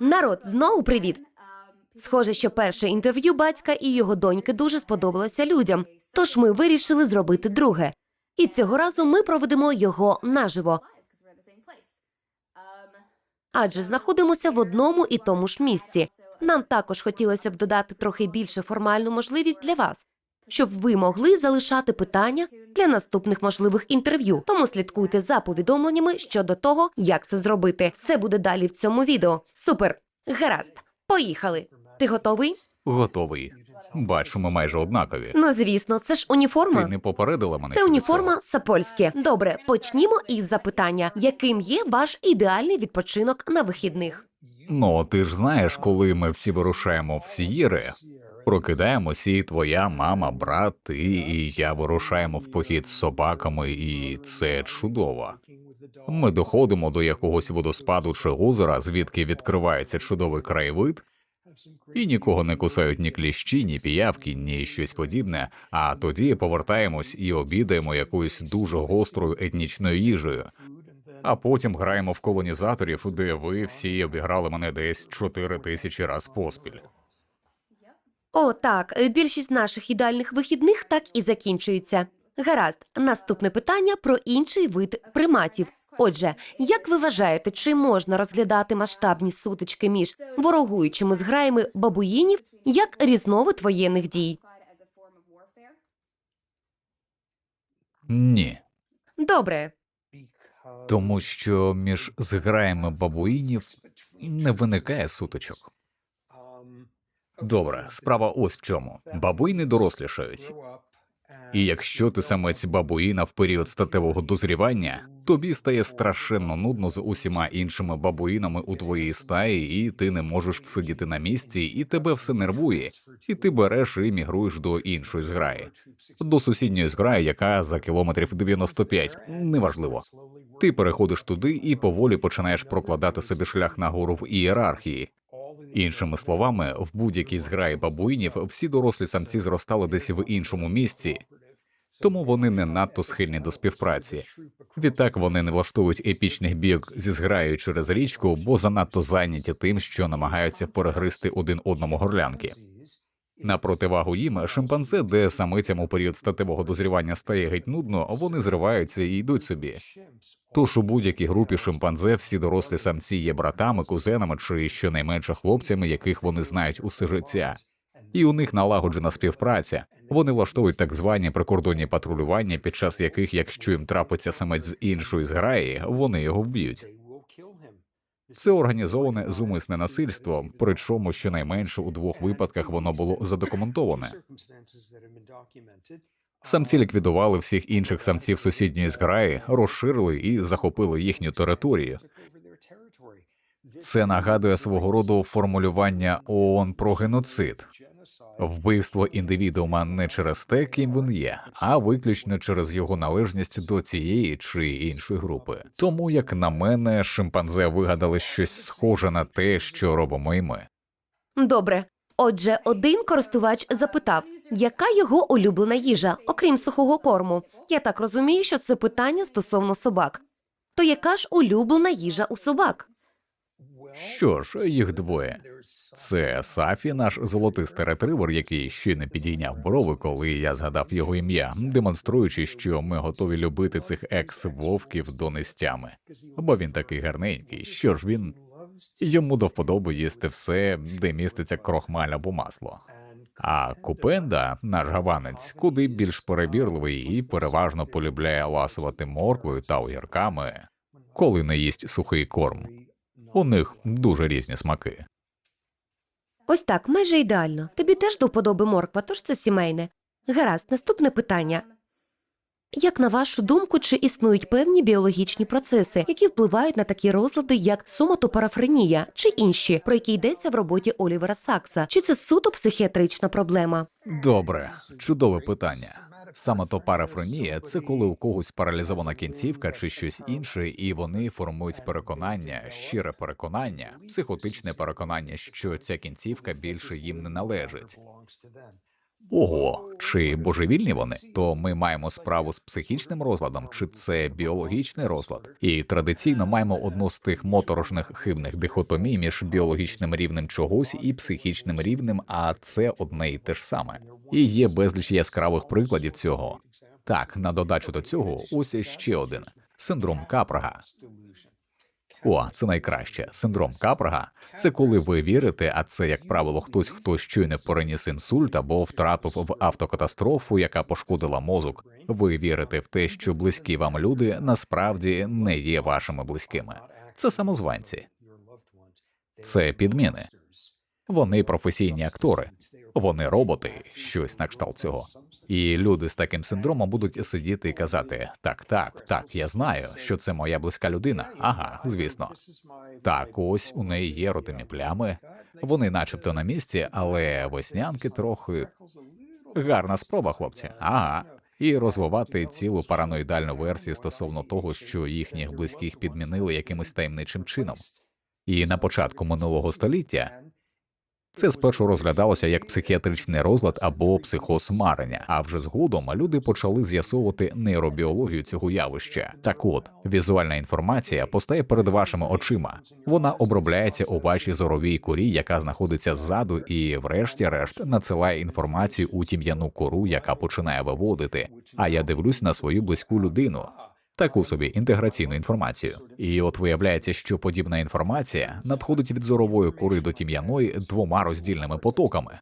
Народ, знову привіт. Схоже, що перше інтерв'ю батька і його доньки дуже сподобалося людям. Тож ми вирішили зробити друге. І цього разу ми проведемо його наживо, адже знаходимося в одному і тому ж місці. Нам також хотілося б додати трохи більше формальну можливість для вас, щоб ви могли залишати питання для наступних можливих інтерв'ю. Тому слідкуйте за повідомленнями щодо того, як це зробити. Все буде далі в цьому відео. Супер! Гаразд, поїхали. Ти готовий? Готовий. Бачу, ми майже однакові. Ну звісно, це ж уніформа. Ти не попередила мене. Це щодо уніформа цього? сапольське. Добре, почнімо із запитання: яким є ваш ідеальний відпочинок на вихідних? Ну, ти ж знаєш, коли ми всі вирушаємо в Сієри, прокидаємося, і твоя мама, брат, ти і я вирушаємо в похід з собаками, і це чудово. Ми доходимо до якогось водоспаду чи озера, звідки відкривається чудовий краєвид, і нікого не кусають ні кліщі, ні піявки, ні щось подібне. А тоді повертаємось і обідаємо якоюсь дуже гострою етнічною їжею. А потім граємо в колонізаторів, де ви всі обіграли мене десь чотири тисячі раз поспіль. О, так, е, більшість наших ідеальних вихідних так і закінчується. Гаразд, наступне питання про інший вид приматів. Отже, як ви вважаєте, чи можна розглядати масштабні сутички між ворогуючими зграями бабуїнів як різновид воєнних дій? Ні, Добре, тому що між зграями бабуїнів не виникає сутичок. Добре, справа ось в чому. Бабуїни дорослішають. І якщо ти самець бабуїна в період статевого дозрівання, тобі стає страшенно нудно з усіма іншими бабуїнами у твоїй стаї, і ти не можеш всидіти на місці, і тебе все нервує, і ти береш і мігруєш до іншої зграї, до сусідньої зграї, яка за кілометрів 95, неважливо. Ти переходиш туди і поволі починаєш прокладати собі шлях нагору в ієрархії. Іншими словами, в будь-якій зграї бабуїнів всі дорослі самці зростали десь в іншому місці, тому вони не надто схильні до співпраці. Відтак вони не влаштовують епічних бійок зі зграєю через річку, бо занадто зайняті тим, що намагаються перегризти один одному горлянки. На противагу їм шимпанзе, де самицям у період статевого дозрівання стає геть нудно, вони зриваються і йдуть собі. Тож у будь-якій групі шимпанзе всі дорослі самці є братами, кузенами чи щонайменше хлопцями, яких вони знають усе життя. І у них налагоджена співпраця. Вони влаштовують так звані прикордонні патрулювання, під час яких, якщо їм трапиться самець з іншої зграї, вони його вб'ють. Це організоване зумисне насильство, причому щонайменше у двох випадках воно було задокументоване. Самці ліквідували всіх інших самців сусідньої зграї, розширили і захопили їхню територію. Це нагадує свого роду формулювання ООН про геноцид. Вбивство індивідуума не через те, ким він є, а виключно через його належність до цієї чи іншої групи. Тому, як на мене, шимпанзе вигадали щось схоже на те, що робимо і ми. добре. Отже, один користувач запитав, яка його улюблена їжа, окрім сухого корму. Я так розумію, що це питання стосовно собак. То яка ж улюблена їжа у собак? Що ж, їх двоє. Це Сафі, наш золотистий ретривер, який ще не підійняв брови, коли я згадав його ім'я, демонструючи, що ми готові любити цих екс-вовків до нестями. Бо він такий гарненький. Що ж він йому до вподоби їсти все, де міститься крохмаль або масло. А Купенда, наш гаванець, куди більш перебірливий і переважно полюбляє ласувати морквою та огірками, коли не їсть сухий корм. У них дуже різні смаки. Ось так, майже ідеально. Тобі теж до вподоби морква, тож це сімейне. Гаразд, наступне питання. Як на вашу думку, чи існують певні біологічні процеси, які впливають на такі розлади, як соматопарафренія чи інші, про які йдеться в роботі Олівера Сакса? Чи це суто психіатрична проблема? Добре, чудове питання. Самотопарафронія – це коли у когось паралізована кінцівка чи щось інше, і вони формують переконання, щире переконання, психотичне переконання, що ця кінцівка більше їм не належить. Ого, чи божевільні вони? То ми маємо справу з психічним розладом, чи це біологічний розлад? І традиційно маємо одну з тих моторошних хибних дихотомій між біологічним рівнем чогось і психічним рівнем, а це одне і те ж саме. І є безліч яскравих прикладів цього. Так, на додачу до цього, ось ще один синдром Капрага. О, це найкраще. Синдром Капрага це коли ви вірите, а це, як правило, хтось, хто щойно переніс інсульт або втрапив в автокатастрофу, яка пошкодила мозок. Ви вірите в те, що близькі вам люди насправді не є вашими близькими. Це самозванці, це підміни. Вони професійні актори, вони роботи, щось на кшталт цього. І люди з таким синдромом будуть сидіти і казати: так, так, так, я знаю, що це моя близька людина. Ага, звісно. Так, ось у неї є родимі плями. Вони, начебто, на місці, але веснянки трохи гарна спроба, хлопці. Ага. І розвивати цілу параноїдальну версію стосовно того, що їхніх близьких підмінили якимось таємничим чином. І на початку минулого століття це спершу розглядалося як психіатричний розлад або психоз марення, а вже згодом люди почали з'ясовувати нейробіологію цього явища. Так от, візуальна інформація постає перед вашими очима. Вона обробляється у вашій зоровій корі, яка знаходиться ззаду, і, врешті-решт, надсилає інформацію у тім'яну кору, яка починає виводити. А я дивлюсь на свою близьку людину. Таку собі інтеграційну інформацію, і от виявляється, що подібна інформація надходить від зорової кори до тім'яної двома роздільними потоками.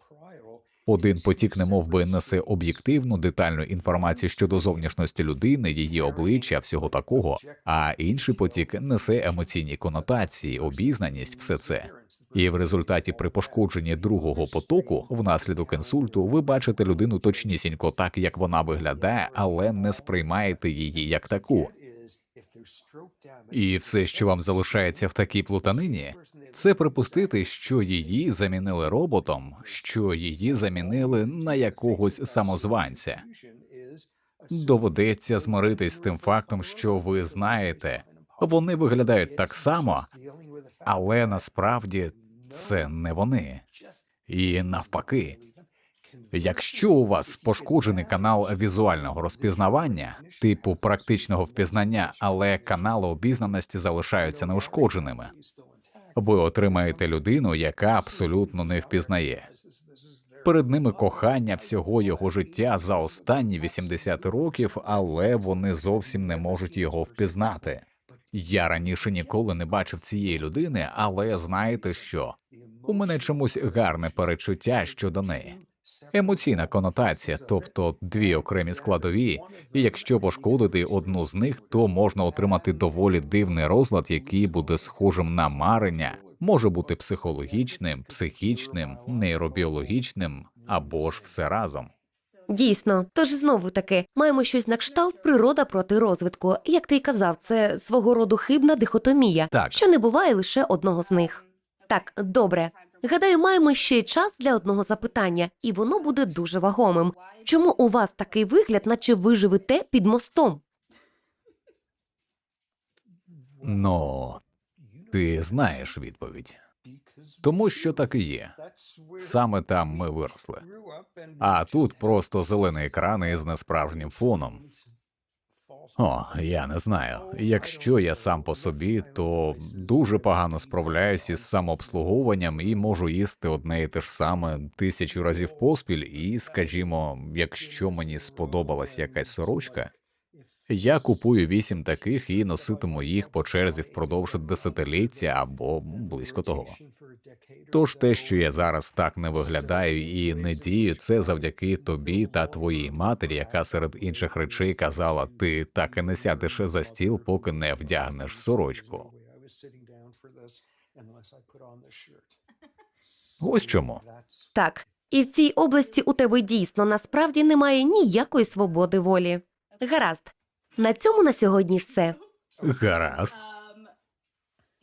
Один потік немов би несе об'єктивну детальну інформацію щодо зовнішності людини, її обличчя, всього такого, а інший потік несе емоційні конотації, обізнаність, все це. І в результаті при пошкодженні другого потоку, внаслідок інсульту, ви бачите людину точнісінько так, як вона виглядає, але не сприймаєте її як таку. І все, що вам залишається в такій плутанині, це припустити, що її замінили роботом, що її замінили на якогось самозванця. Доведеться змиритись з тим фактом, що ви знаєте, вони виглядають так само, але насправді це не вони. І навпаки, якщо у вас пошкоджений канал візуального розпізнавання, типу практичного впізнання, але канали обізнаності залишаються неушкодженими, ви отримаєте людину, яка абсолютно не впізнає. Перед ними кохання всього його життя за останні 80 років, але вони зовсім не можуть його впізнати. Я раніше ніколи не бачив цієї людини, але знаєте що? У мене чомусь гарне перечуття щодо неї. Емоційна конотація, тобто дві окремі складові, і якщо пошкодити одну з них, то можна отримати доволі дивний розлад, який буде схожим на марення, може бути психологічним, психічним, нейробіологічним або ж все разом. Дійсно, тож знову таки маємо щось на кшталт природа проти розвитку. Як ти й казав, це свого роду хибна дихотомія, Так. що не буває лише одного з них. Так, добре. Гадаю, маємо ще й час для одного запитання, і воно буде дуже вагомим. Чому у вас такий вигляд, наче ви живете під мостом? Ну, ти знаєш відповідь. Тому що так і є. Саме там ми виросли. А тут просто зелений екран із несправжнім фоном. О, я не знаю. Якщо я сам по собі, то дуже погано справляюсь із самообслуговуванням і можу їсти одне і те ж саме тисячу разів поспіль. І, скажімо, якщо мені сподобалась якась сорочка, я купую вісім таких і носитиму їх по черзі впродовж десятиліття або близько того. Тож те, що я зараз так не виглядаю і не дію, це завдяки тобі та твоїй матері, яка серед інших речей казала: ти так і не сядеш за стіл, поки не вдягнеш сорочку. Ось чому. Так, і в цій області у тебе дійсно насправді немає ніякої свободи волі. Гаразд. На цьому на сьогодні все. Гаразд.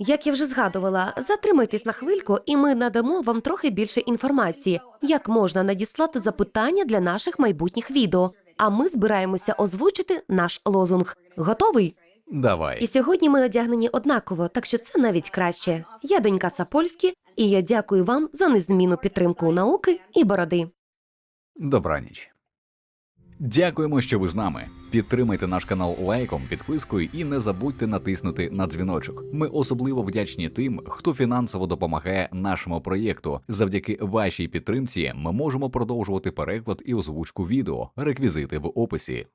Як я вже згадувала, затримайтесь на хвильку, і ми надамо вам трохи більше інформації, як можна надіслати запитання для наших майбутніх відео. А ми збираємося озвучити наш лозунг. Готовий? Давай. І сьогодні ми одягнені однаково, так що це навіть краще. Я донька Сапольські, і я дякую вам за незмінну підтримку науки і бороди. Добраніч. Дякуємо, що ви з нами. Підтримайте наш канал лайком, підпискою і не забудьте натиснути на дзвіночок. Ми особливо вдячні тим, хто фінансово допомагає нашому проєкту. Завдяки вашій підтримці ми можемо продовжувати переклад і озвучку відео. Реквізити в описі.